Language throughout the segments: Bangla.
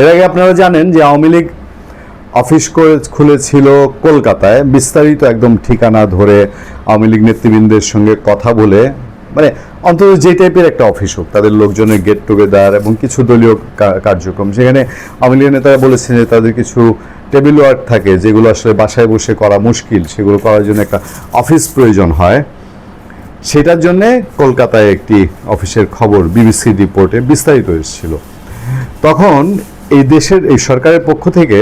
এর আগে আপনারা জানেন যে আওয়ামী লীগ অফিস খুলেছিল কলকাতায়। বিস্তারিত একদম ঠিকানা ধরে আওয়ামী লীগ নেতৃবৃন্দের সঙ্গে কথা বলে মানে অন্তত যে টাইপের একটা অফিস হোক, তাদের লোকজনের গেট টুগেদার এবং কিছু দলীয় কার্যক্রম। সেখানে আওয়ামী লীগের নেতারা বলেছেন যে তাদের কিছু টেবিল ওয়ার্ক থাকে, যেগুলো আসলে বাসায় বসে করা মুশকিল। সেগুলো করার জন্য একটা অফিস প্রয়োজন হয়। সেটার জন্য কলকাতায় একটি অফিসের খবর বিবিসি রিপোর্টে বিস্তারিত এসেছিল। তখন এই দেশের, এই সরকারের পক্ষ থেকে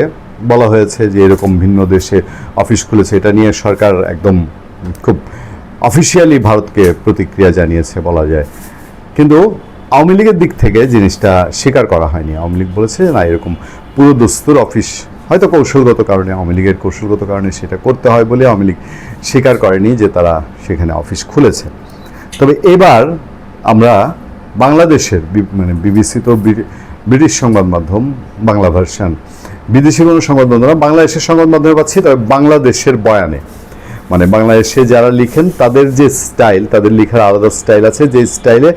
বলা হয়েছে যে এরকম ভিন্ন দেশে অফিস খুলেছে, এটা নিয়ে সরকার একদম খুব অফিসিয়ালি ভারতকে প্রতিক্রিয়া জানিয়েছে বলা যায়। কিন্তু আওয়ামী লীগের দিক থেকে জিনিসটা স্বীকার করা হয়নি। আওয়ামী লীগ বলেছে না, এরকম পুরো দস্তুর অফিস, হয়তো কৌশলগত কারণে, আওয়ামী লীগের কৌশলগত কারণে সেটা করতে হয় বলে আওয়ামী লীগ স্বীকার করেনি যে তারা সেখানে অফিস খুলেছে। তবে এবার আমরা বাংলাদেশের মানে বিবিসি তো ব্রিটিশ সংবাদ মাধ্যম বাংলা ভার্সান বিদেশি কোনো সংবাদ মাধ্যম না, বাংলাদেশের সংবাদ মাধ্যমে পাচ্ছি তবে বাংলাদেশের বয়ানে। মানে বাংলাদেশে যারা লিখেন তাদের যে স্টাইল তাদের লেখার আলাদা স্টাইল আছে। যে স্টাইলে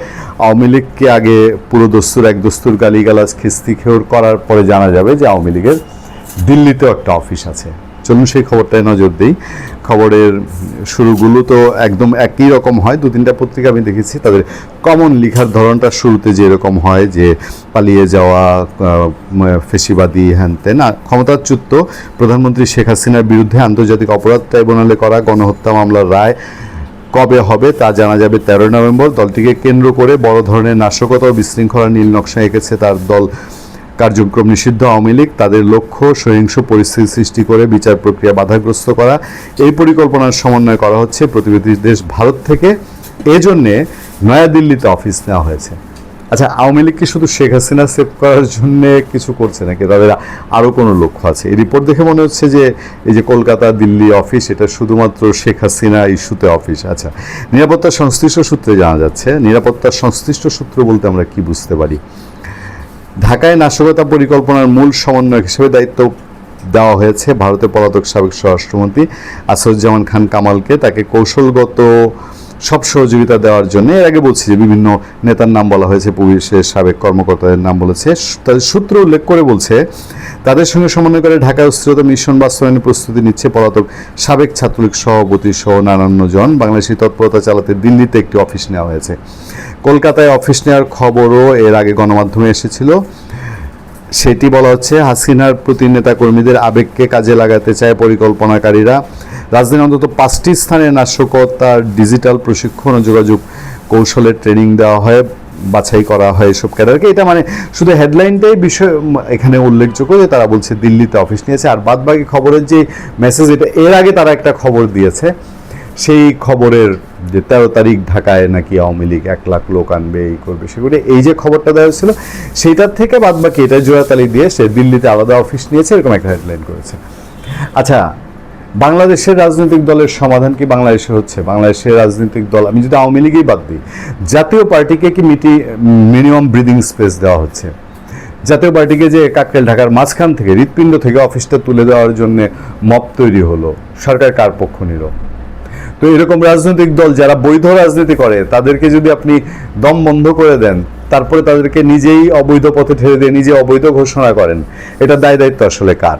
আওয়ামী লীগকে আগে পুরো দস্তুর এক দস্তুর গালিগালাজ খিস্তি খেউর করার পরে জানা যাবে যে আওয়ামী লীগের দিল্লিতেও একটা অফিস আছে। চলুন সেই খবরটায় নজর দিই। খবরের শুরুগুলো তো একদম একই রকম হয়, দু তিনটা পত্রিকা আমি দেখেছি তাদের কমন লেখার ধরনটা শুরুতে যে এরকম হয় যে পালিয়ে যাওয়া ফেসিবাদী হ্যান তেন ক্ষমতাচ্যুত প্রধানমন্ত্রী শেখ হাসিনার বিরুদ্ধে আন্তর্জাতিক অপরাধ ট্রাইব্যুনালে করা গণহত্যা মামলার রায় কবে হবে তা জানা যাবে তেরোই নভেম্বর। দলটিকে কেন্দ্র করে বড় ধরনের নাশকতা ও বিশৃঙ্খলা নীল নকশা এঁকেছে তার দল কার্যক্রম নিষিদ্ধ, আওয়ামী লীগ তাদের লক্ষ্য সহিংস পরিস্থিতি সৃষ্টি করে বিচার প্রক্রিয়া বাধাগ্রস্ত করা। এই পরিকল্পনার সমন্বয় করা হচ্ছে প্রতিবেশী দেশ ভারত থেকে। এজন্যে নয়াদিল্লিতে অফিস নেওয়া হয়েছে। আচ্ছা আওয়ামী লীগ কি শুধু শেখ হাসিনা সেভ করার জন্য কিছু করছে নাকি? তাদের আরও কোনো লক্ষ্য আছে? এই রিপোর্ট দেখে মনে হচ্ছে যে এই যে কলকাতা, দিল্লি অফিস, এটা শুধুমাত্র শেখ হাসিনা ইস্যুতে অফিস। আচ্ছা নিরাপত্তা সংশ্লিষ্ট সূত্রে জানা যাচ্ছে নিরাপত্তার সংশ্লিষ্ট সূত্র বলতে আমরা কি বুঝতে পারি? ঢাকায় নাশকতা পরিকল্পনার মূল সমন্বয়ক হিসেবে দায়িত্ব দেওয়া হয়েছে ভারতের পলাতক সাবেক স্বরাষ্ট্রমন্ত্রী আসাদুজ্জামান খান কামালকে। তাকে কৌশলগত সব সহযোগিতা দেওয়ার জন্য। এর আগে বলছি যে বিভিন্ন নেতার নাম বলা হয়েছে, পুলিশের সাবেক কর্মকর্তাদের নাম বলেছে। তাদের সূত্র উল্লেখ করে বলছে, তাদের সঙ্গে সমন্বয় করে ঢাকায় অস্থিরতা মিশন বাস্তবায়নের প্রস্তুতি নিচ্ছে পলাতক সাবেক ছাত্রলীগ সভাপতি সহ নানান্ন জন বাংলাদেশি তৎপরতা চালাতে দিল্লিতে একটি অফিস নেওয়া হয়েছে। কলকাতায় অফিস নেওয়ার খবরও এর আগে গণমাধ্যমে এসেছিল। সেটি বলা হচ্ছে, হাসিনার প্রতি নেতা কর্মীদের আবেগকে কাজে লাগাতে চায় পরিকল্পনাকারীরা। রাজধানীর অন্তত পাঁচটি স্থানে নাশকতার ডিজিটাল প্রশিক্ষণ ও যোগাযোগ কৌশলের ট্রেনিং দেওয়া হয়, বাছাই করা হয় এসব ক্যাডারকে। এটা মানে শুধু হেডলাইনটাই বিষয় এখানে উল্লেখযোগ্য যে তারা বলছে দিল্লিতে অফিস নিয়েছে। আর বাদ বাকি খবরের যে মেসেজ এটা এর আগে তারা একটা খবর দিয়েছে। সেই খবরের যে তেরো তারিখ ঢাকায় নাকি আওয়ামী লীগ এক লাখ লোক আনবে, এই করবে সেগুলো এই যে খবরটা দেওয়া হয়েছিল, সেইটার থেকে বাদ বাকি এটা জোড়াতালি দিয়ে সে দিল্লিতে আলাদা অফিস নিয়েছে, এরকম একটা হেডলাইন করেছে। আচ্ছা বাংলাদেশের রাজনৈতিক দলের সমাধান কি বাংলাদেশে হচ্ছে? বাংলাদেশের রাজনৈতিক দল, আমি যদি আওয়ামী লীগই বাদ দিই, জাতীয় পার্টিকে কি মিটি, মিনিমাম ব্রিদিং স্পেস দেওয়া হচ্ছে? জাতীয় পার্টিকে যে কাকরেল ঢাকার মাঝখান থেকে, হৃৎপিণ্ড থেকে অফিসটা তুলে দেওয়ার জন্য মপ তৈরি হলো, সরকার কার পক্ষ নিল? তো এরকম রাজনৈতিক দল যারা বৈধ রাজনীতি করে, তাদেরকে যদি আপনি দম বন্ধ করে দেন, তারপরে তাদেরকে নিজেই অবৈধ পথে ঠেলে দিয়ে নিজে অবৈধ ঘোষণা করেন, এটা দায় দায়িত্ব আসলে কার?